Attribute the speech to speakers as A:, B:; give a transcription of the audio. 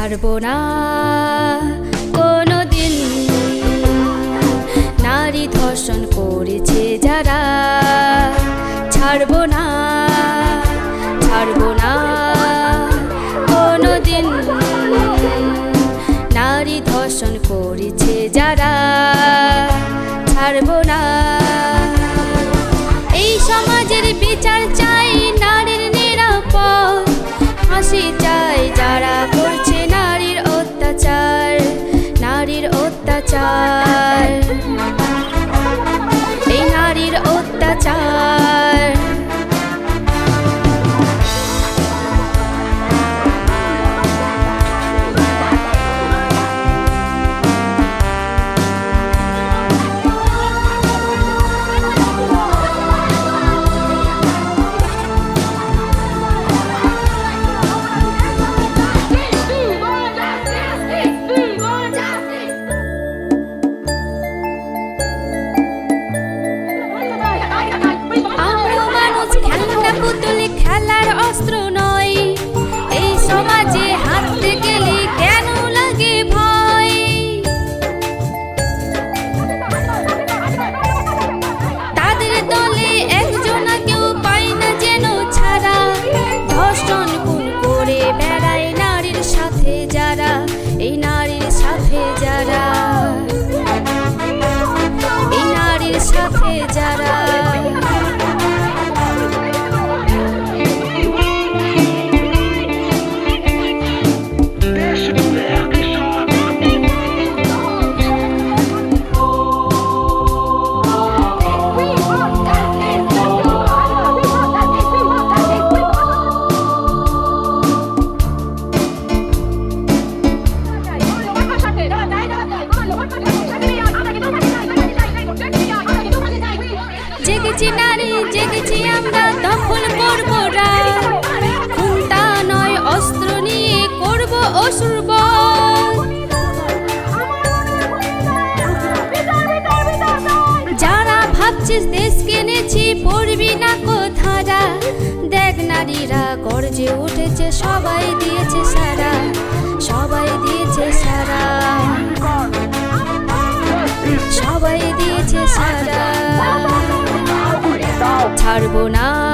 A: ছাড়ব না। কোনো দিন নারী ধর্ষণ করেছে যারা, ছাড়ব না ছাড়ব না। কোনো দিন নারী ধর্ষণ করেছে যারা love. সাথে যারা যারা ভাবছিস দেশ কিনেছি, পড়বি না কোথারা? দেখ নারীরা গর্জে উঠেছে, সবাই দিয়েছে সারা। সবাই দিয়েছে সারা। সবাই দিয়েছে সারা। ছাড়বো না।